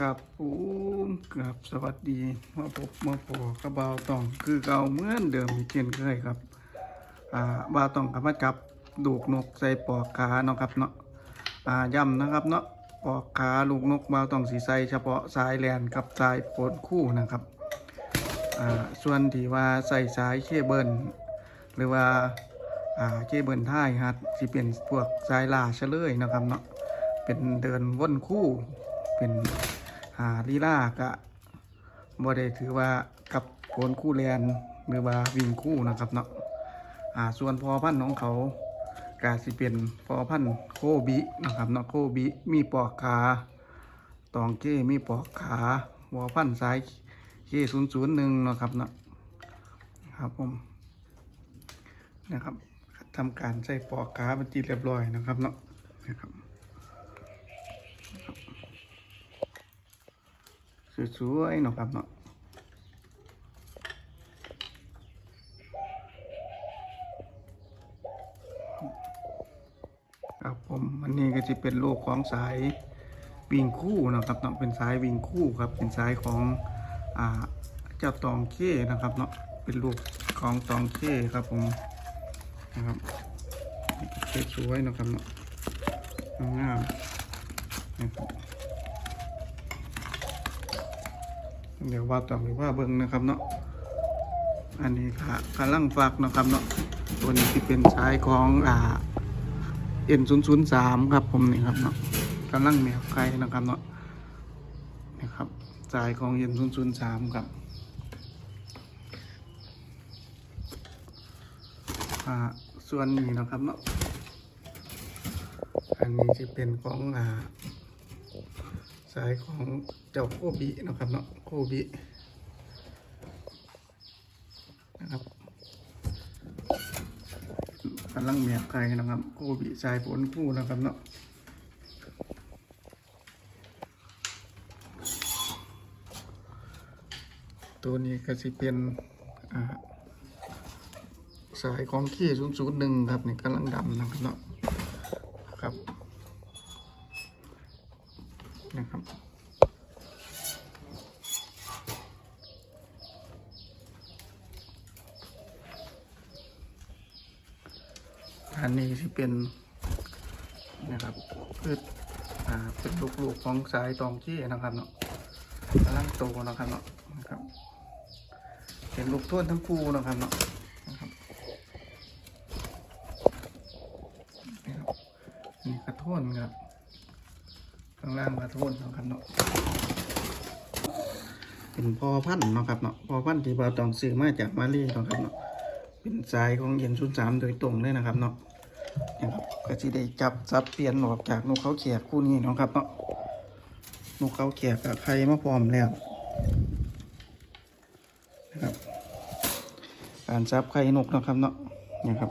กับปูมกับสวัสดีมาพบมาพอกับบ่าตอง คือเก่าเหมือนเดิมเช่นเคยครับ อ่าบาตองกับมาจับลูกนกใส่ปอกขาเนาะครับเนาะอ่าย้ำนะครับเนาะปอกขาลูกนกบาตองสีใสเฉพาะสายแลนกับสายโปนคู่นะครับอ่าส่วนที่ว่าใส่สายเคเบิลหรือว่าอ่าเคเบิลท้ายฮัดสิเป็นพวกสายลาเฉลยนะครับเนาะเป็นเดินวนคู่เป็น หาลีลากะบ่ได้ถือว่ากับโกนคู่แลนหรือว่าวิ่งคู่นะครับเนาะอ่าส่วนพอพันธุ์ของเขากาสิเป็นพอพันธุ์โคบินะครับเนาะโคบิมีปอกขาตองเก้มีปอกขาวอพันธุ์สายเคศูนย์ศูนย์หนึ่งนะครับเนาะครับผมนะครับทำการใส่ปอกขาเป็นทีเรียบร้อยนะครับเนาะนะครับ สวยๆนะครับเนาะครับผมอันนี้ก็จะเป็นโลกของสายวิ่งคู่นะครับเนาะเป็นสายวิ่งคู่ครับ เป็นสายของอ่าเจ้าตองเค้นะครับเนาะเป็นลูกของตองเค้ครับผมนะครับสวยๆนะครับเนาะงามนะครับ เดี๋ยวว่าต่อหรือว่าเบิ้งนะครับเนาะอันนี้ค่ะกำลังฟักนะครับเนาะตัวนี้ที่เป็นสายของอ่า N 0 0 3ครับผมนี่ครับเนาะกำลังแมวไก่นะครับเนาะนี่ครับสายของ N 0 0 3ครับอ่าส่วนนี้นะครับเนาะอันนี้จะเป็นของอ่า สายของเจ้าโคบินะครับเนาะโคบินะครับกำลังเมียบไก่นะครับ โคบิสายผลผู้นะครับเนาะตัวนี้ก็สิเป็นสายของขี้ศูนย์ศูนย์หนึ่งครับนี่กำลังดำนะครับเนาะครับนะครับ อันนี้ที่เป็นนะครับพืชอ่าเป็นลูกๆของสายตองจี้นะครับเนาะกำลังโตนะครับเนาะนะครับ เป็นลูกท้วนทั้งคู่นะครับเนาะนะครับนี่ครับนี่กระท้นครับข้างล่างกระท้นนะครับเนาะเป็นพอพันธุ์นะครับเนาะพอพันธุ์ที่เราต้องซื้อมาจากมาลีนะครับเนาะ เป็นสายของเย็นชุนสามโดยตรงเลยนะครับเนาะนะครับก็จะได้จับซับเปลี่ยนออกจากนกเขาเขียคู่นี้เนาะครับเนาะนกเขาเขียกับใครมาพร้อมแล้วนะครับการซับไข่นกนะครับเนาะนะครับ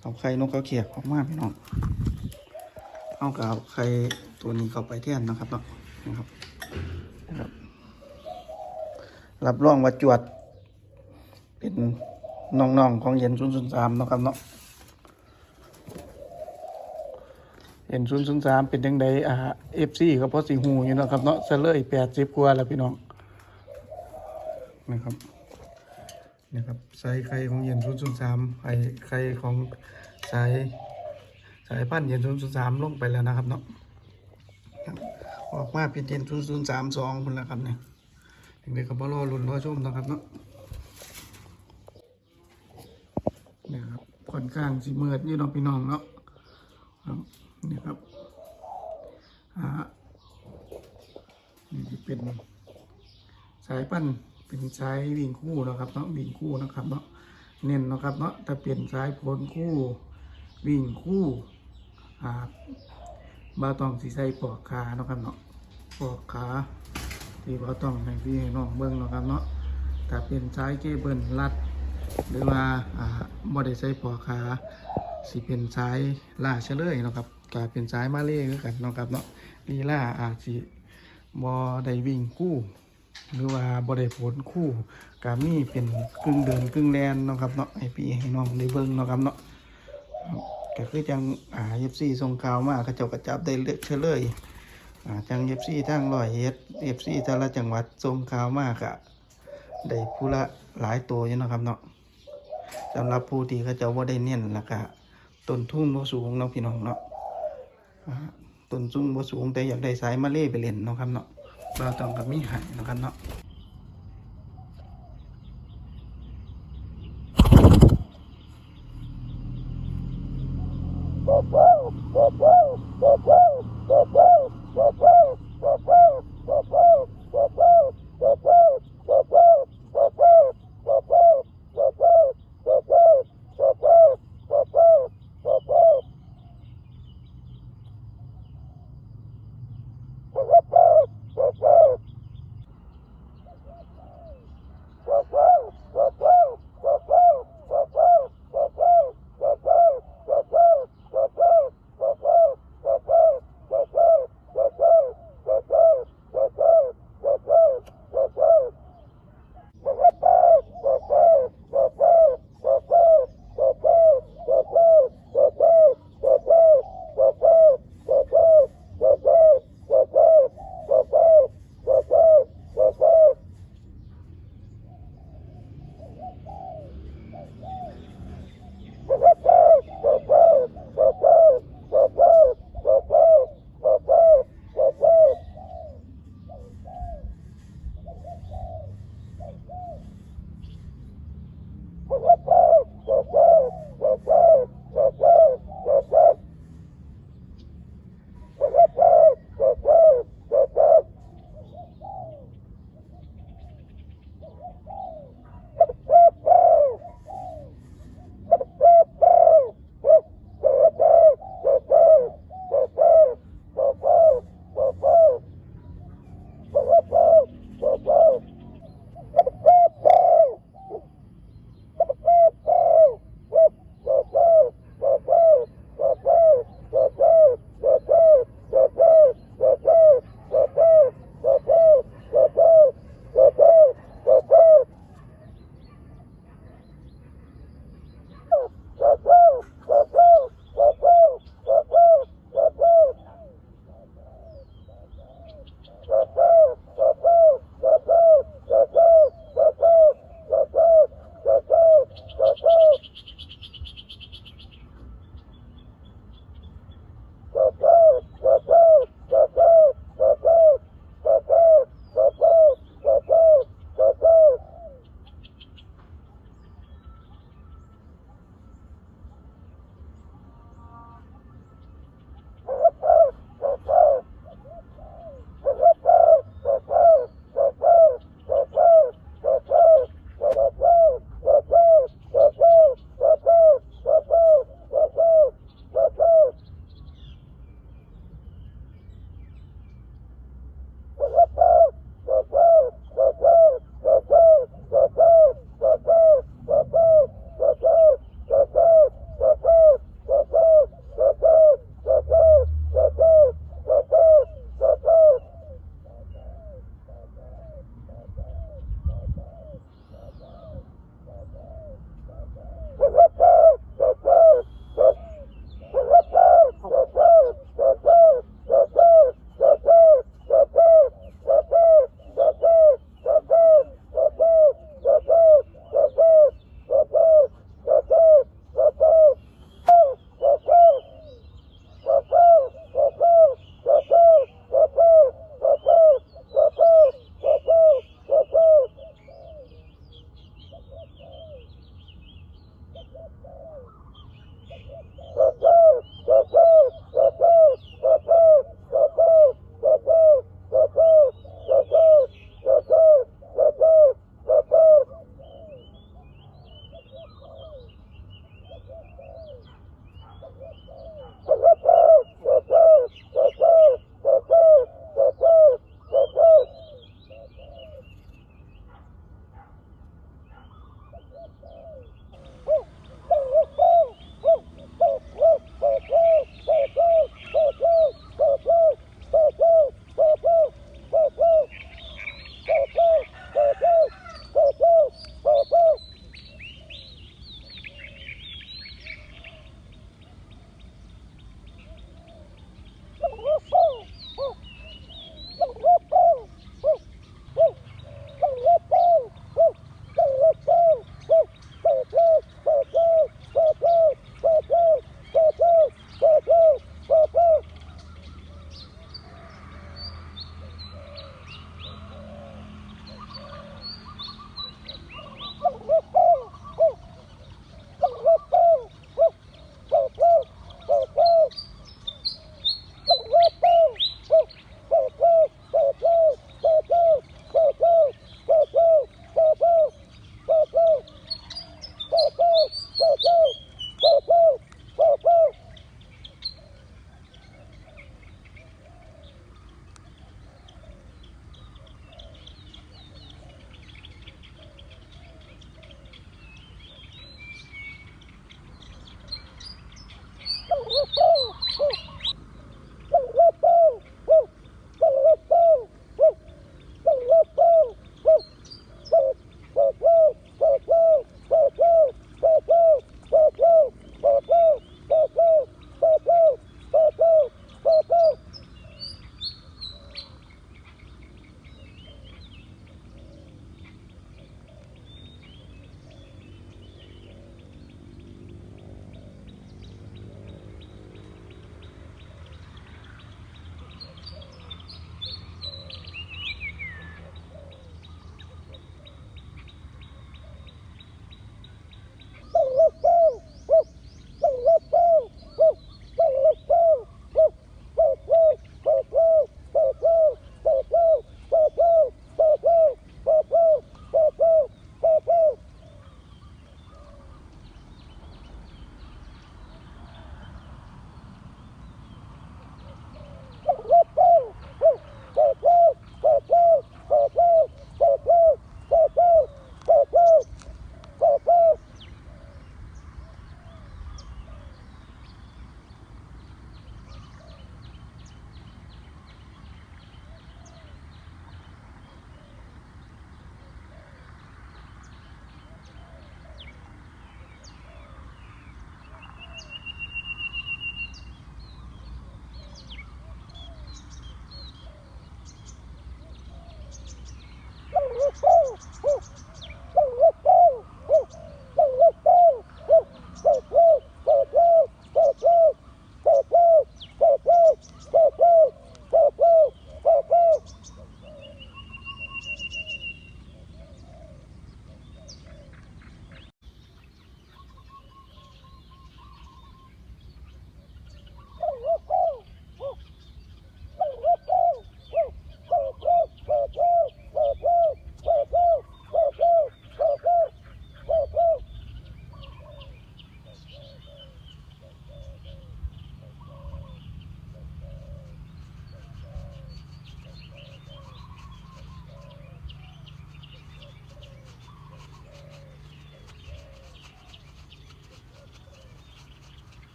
เอาไข่นกเขาเขียออกมาพี่น้องเอากับไข่ตัวนี้เข้าไปแทนนะครับเนาะนะครับนะครับ รับรองว่าจวดเป็น น้องๆของเย็นศูนย์ศูนย์สามนะครับเนาะเย็นศูนย์ศูนย์สามเป็นยังไงอ่าเอฟซีก็เพราะสีหูอยู่นะครับเนาะเสลยแปดสิบกว่าแล้วพี่น้องนะครับนะครับสายไข่ของเย็นศูนย์ศูนย์สามไข่ไข่ของสายสายพันเย็นศูนย์ศูนย์สามลงไปแล้วนะครับเนาะออกมาเป็นเย็นศูนย์ศูนย์สามสองคนแล้วครับเนี่ยเด็กๆก็บรอรุ่นรอชมนะครับเนาะ นี่ครับค่อน ข้างสิเมิดนี่เนาะพี่น้องเนาะนี่ครับอ่านี่เป็นสายปั้นเป็นสายวิ่งคู่นะครับเนาะวิ่งคู่นะครับเนาะเน้นนะครับเนาะถ้าเปลี่ยนสายผลคู่วิ่งคู่อ่าบาตองสีใส่ปอกขาเนาะครับเนาะปอกขาที่บาตองให้พี่ให้น้องเบิ้งเนาะครับเนาะถ้าเป็นสายเกเบิลรัด หรือว่าอ่าบ่ได้ใส่ปอขาสิเป็นสายล่าเฉลยเนาะครับก็เป็นสายมาเล่คือกันเนาะครับเนาะลีล่าอาจสิบ่ได้วิ่งคู่ หรือว่าบ่ได้ผลคู่ก็มีเป็นกึ่งเดินกึ่งแลนเนาะครับเนาะให้พี่ให้น้องได้เบิ่งเนาะครับเนาะก็คือจังอ่า FC ส่งข่าวมาเขาเจ้าก็จับได้เลือกเฉลยอ่าจังเอฟซีทางร้อยเอ็ดเอฟซีแต่ละจังหวัดส่งข่าวมากอะได้ผู้ละหลายตัวอยู่เนาะครับเนาะ สำหรับผู้ที่เขาจะว่าได้เน้นแล้วก็ต้นทุนบ่สูงเนาะพี่น้องเนาะต้นทุนบ่สูงแต่อยากได้สายมาเล่ไปเล่นเนาะครับเนาะเราต้องกับมีใหายนาะครับเนาะ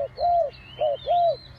Woo!